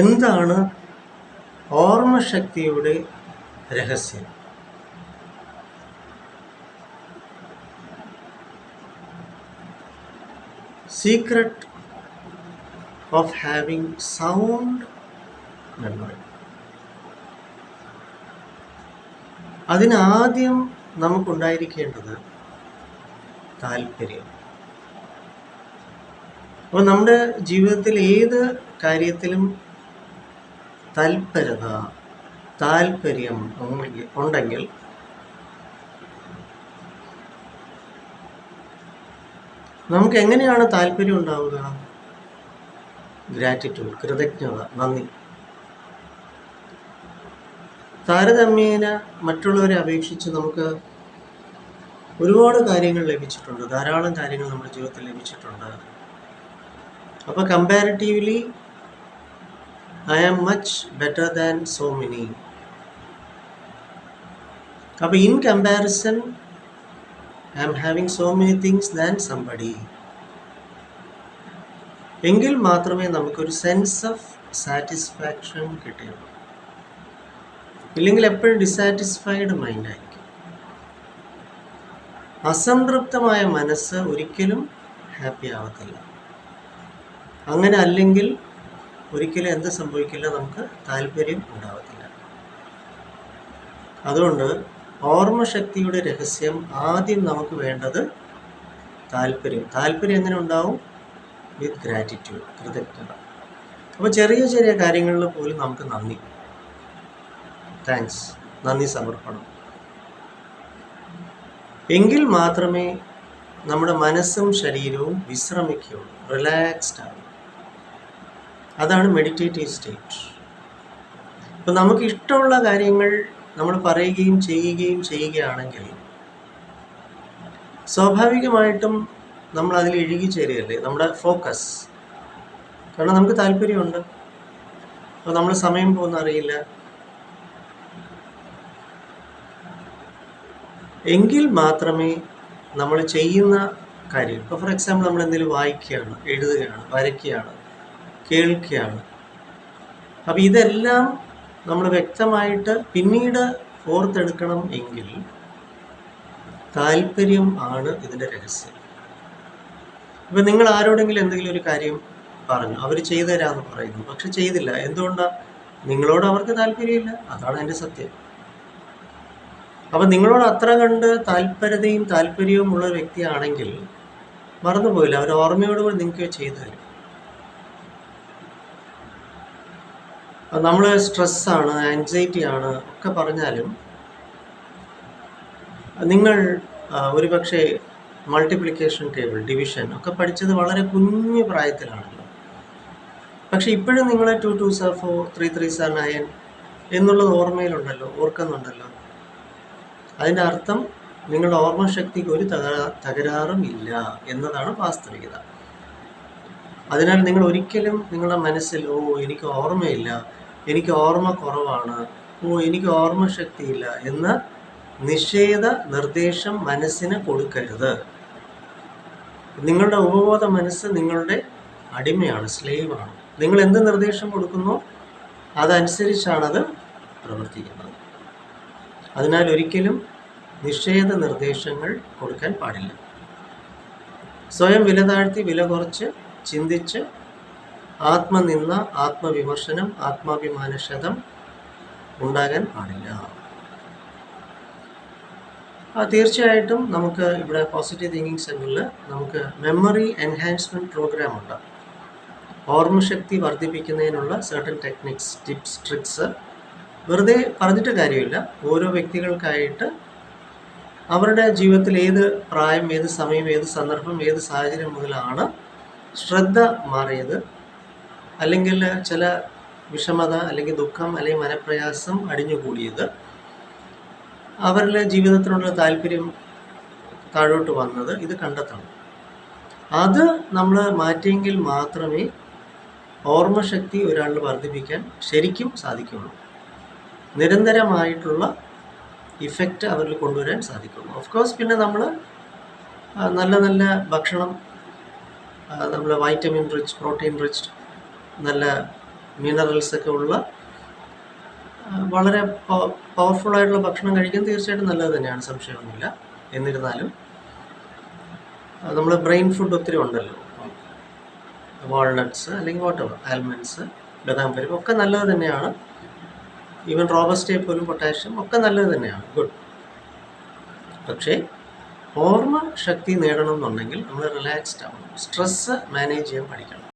എന്താണ് ഓർമ്മശക്തിയുടെ രഹസ്യം? Secret of having sound memory അതിനാദ്യം നമുക്കുണ്ടായിരിക്കേണ്ടത് താല്പര്യം. അപ്പോൾ നമ്മുടെ ജീവിതത്തിൽ ഏത് കാര്യത്തിലും തൽപരത താല്പര്യം ഉണ്ടെങ്കിൽ- നമുക്ക് എങ്ങനെയാണ് താല്പര്യം ഉണ്ടാവുക? ഗ്രാറ്റിറ്റ്യൂഡ് കൃതജ്ഞത നന്ദി. താരതമ്യേന മറ്റുള്ളവരെ അപേക്ഷിച്ച് നമുക്ക് ഒരുപാട് കാര്യങ്ങൾ ലഭിച്ചിട്ടുണ്ട്. ധാരാളം കാര്യങ്ങൾ നമ്മുടെ ജീവിതത്തിൽ ലഭിച്ചിട്ടുണ്ട്. അപ്പോൾ comparatively I am much better than so many അപ്പോൾ in comparison I am having so many things than somebody എങ്കിൽ മാത്രമേ നമുക്കൊരു സെൻസ് ഓഫ് സാറ്റിസ്ഫാക്ഷൻ കിട്ടുകയുള്ളൂ. ഇല്ലെങ്കിൽ എപ്പോഴും ഡിസാറ്റിസ്ഫൈഡ് മൈൻഡായിരിക്കും അസംതൃപ്തമായ മനസ്സ് ഒരിക്കലും ഹാപ്പി ആവത്തില്ല. അങ്ങനെ അല്ലെങ്കിൽ ഒരിക്കലും എന്ത് സംഭവിക്കില്ല നമുക്ക് താല്പര്യം ഉണ്ടാവത്തില്ല. അതുകൊണ്ട് ഓർമ്മശക്തിയുടെ രഹസ്യം ആദ്യം നമുക്ക് വേണ്ടത് താല്പര്യം. താല്പര്യം എങ്ങനെ ഉണ്ടാവും? വിത്ത് ഗ്രാറ്റിറ്റ്യൂഡ് കൃതജ്ഞത. അപ്പോൾ ചെറിയ ചെറിയ കാര്യങ്ങളിൽ പോലും നമുക്ക് നന്ദി. താങ്ക്സ് നന്ദി സമർപ്പണം. എങ്കിൽ മാത്രമേ നമ്മുടെ മനസ്സും ശരീരവും വിശ്രമിക്കുകയുള്ളൂ. റിലാക്സ്ഡ് ആവും അതാണ് മെഡിറ്റേറ്റീവ് സ്റ്റേറ്റ് ഇപ്പം നമുക്ക് ഇഷ്ടമുള്ള കാര്യങ്ങൾ നമ്മൾ പറയുകയും ചെയ്യുകയും ചെയ്യുകയാണെങ്കിൽ സ്വാഭാവികമായിട്ടും നമ്മൾ അതിൽ ഇഴുകി ചേരുകയല്ലേ? നമ്മുടെ ഫോക്കസ് കാരണം നമുക്ക് താല്പര്യമുണ്ട്. അപ്പോൾ നമ്മൾ സമയം പോകുന്ന അറിയില്ല. എങ്കിൽ മാത്രമേ നമ്മൾ ചെയ്യുന്ന കാര്യം ഇപ്പോൾ ഫോർ എക്സാമ്പിൾ നമ്മൾ എന്തെങ്കിലും വായിക്കുകയാണ് എഴുതുകയാണ് വരയ്ക്കുകയാണ് കേൾക്കുകയാണ്. അപ്പോൾ ഇതെല്ലാം നമ്മൾ വ്യക്തമായിട്ട് പിന്നീട് ഓർത്തെടുക്കണം എങ്കിൽ താല്പര്യം ആണ് ഇതിന്റെ രഹസ്യം. ഇപ്പം നിങ്ങൾ ആരോടെങ്കിലും എന്തെങ്കിലും ഒരു കാര്യം പറഞ്ഞു അവർ ചെയ്തു തരാമെന്ന് പറയുന്നു പക്ഷെ ചെയ്തില്ല. എന്തുകൊണ്ടാണ് നിങ്ങളോട് അവർക്ക് താല്പര്യമില്ല അതാണ് എന്റെ സത്യം. അപ്പം നിങ്ങളോട് അത്ര കണ്ട് താല്പര്യതയും താല്പര്യവും ഉള്ള വ്യക്തിയാണെങ്കിൽ മറന്നുപോയില്ല. അവർ ഓർമ്മയോടുകൂടി നിങ്ങൾക്ക് ചെയ്തു തരും. നമ്മൾ സ്ട്രെസ്സാണ് ആൻസൈറ്റി ആണ് ഒക്കെ പറഞ്ഞാലും നിങ്ങൾ ഒരുപക്ഷെ മൾട്ടിപ്ലിക്കേഷൻ ടേബിൾ ഡിവിഷൻ ഒക്കെ പഠിച്ചത് വളരെ കുഞ്ഞു പ്രായത്തിലാണല്ലോ. പക്ഷെ ഇപ്പോഴും നിങ്ങൾ two two sir four three three sir nine എന്നുള്ളത് ഓർമ്മയിലുണ്ടല്ലോ ഓർക്കുന്നുണ്ടല്ലോ. അതിന്റെ അർത്ഥം നിങ്ങളുടെ ഓർമ്മശക്തിക്ക് ഒരു തകരാ തകരാറും ഇല്ല എന്നതാണ് വാസ്തവികത. അതിനാൽ നിങ്ങൾ ഒരിക്കലും നിങ്ങളുടെ മനസ്സിൽ ഓ എനിക്ക് ഓർമ്മയില്ല എനിക്ക് ഓർമ്മ കുറവാണ്. ഓ എനിക്ക് ഓർമ്മ ശക്തിയില്ല എന്ന് നിഷേധ നിർദ്ദേശം മനസ്സിന് കൊടുക്കരുത്. നിങ്ങളുടെ ഉപബോധ മനസ്സ് നിങ്ങളുടെ അടിമയാണ് സ്ലേവാണ്. നിങ്ങൾ എന്ത് നിർദ്ദേശം കൊടുക്കുന്നു? അതനുസരിച്ചാണത് പ്രവർത്തിക്കുന്നത്. അതിനാൽ ഒരിക്കലും നിഷേധ നിർദ്ദേശങ്ങൾ കൊടുക്കാൻ പാടില്ല. സ്വയം വില താഴ്ത്തി വില കുറച്ച് ചിന്തിച്ച് ആത്മനിന്ദ ആത്മവിമർശനം ആത്മാഭിമാനക്ഷതം ഉണ്ടാകാൻ പാടില്ല. തീർച്ചയായിട്ടും നമുക്ക് ഇവിടെ പോസിറ്റീവ് തിങ്കിങ് സെന്ററിൽ നമുക്ക് മെമ്മറി എൻഹാൻസ്മെന്റ് പ്രോഗ്രാം ഉണ്ട്. ഓർമ്മശക്തി വർദ്ധിപ്പിക്കുന്നതിനുള്ള സർട്ടൻ ടെക്നിക്സ് ടിപ്സ് ട്രിക്സ് വെറുതെ പറഞ്ഞിട്ട് കാര്യമില്ല. ഓരോ വ്യക്തികൾക്കായിട്ട് അവരുടെ ജീവിതത്തിൽ ഏത് പ്രായം ഏത് സമയം ഏത് സന്ദർഭം ഏത് സാഹചര്യം മുതലാണ് ശ്രദ്ധ മാറിയത്. അല്ലെങ്കിൽ ചില വിഷമത അല്ലെങ്കിൽ ദുഃഖം അല്ലെങ്കിൽ മനപ്രയാസം അടിഞ്ഞുകൂടിയത് അവരുടെ ജീവിതത്തിനുള്ള താല്പര്യം താഴോട്ട് വന്നത് ഇത് കണ്ടെത്തണം. അത് നമ്മൾ മാറ്റിയെങ്കിൽ മാത്രമേ ഓർമ്മശക്തി ഒരാളിൽ വർദ്ധിപ്പിക്കാൻ ശരിക്കും സാധിക്കുള്ളൂ. നിരന്തരമായിട്ടുള്ള ഇഫക്റ്റ് അവരിൽ കൊണ്ടുവരാൻ സാധിക്കുള്ളൂ. ഓഫ് കോഴ്സ് പിന്നെ നമ്മൾ നല്ല നല്ല ഭക്ഷണം നമ്മൾ വൈറ്റമിൻ റിച്ച് പ്രോട്ടീൻ റിച്ച് നല്ല മിനറൽസ് ഒക്കെ ഉള്ള വളരെ പവർഫുൾ ആയിട്ടുള്ള ഭക്ഷണം കഴിക്കാൻ തീർച്ചയായിട്ടും നല്ലത് തന്നെയാണ് സംശയമൊന്നുമില്ല. എന്നിരുന്നാലും നമ്മൾ ബ്രെയിൻ ഫുഡ് ഒത്തിരി ഉണ്ടല്ലോ. വാൾനട്ട്സ് അല്ലെങ്കിൽ വാട്ടർ ആൽമണ്ട്സ് ബദാം പരിപ്പ് ഒക്കെ നല്ലത് തന്നെയാണ്. ഈവൻ റോബസ്റ്റേ പോലും പൊട്ടാഷ്യം ഒക്കെ നല്ലത് തന്നെയാണ്. ഗുഡ് പക്ഷേ ഓർമ്മ ശക്തി നേടണം എന്നുണ്ടെങ്കിൽ നമ്മൾ റിലാക്സ്ഡ് ആവണം. സ്ട്രെസ്സ് മാനേജ് ചെയ്യാൻ പഠിക്കണം.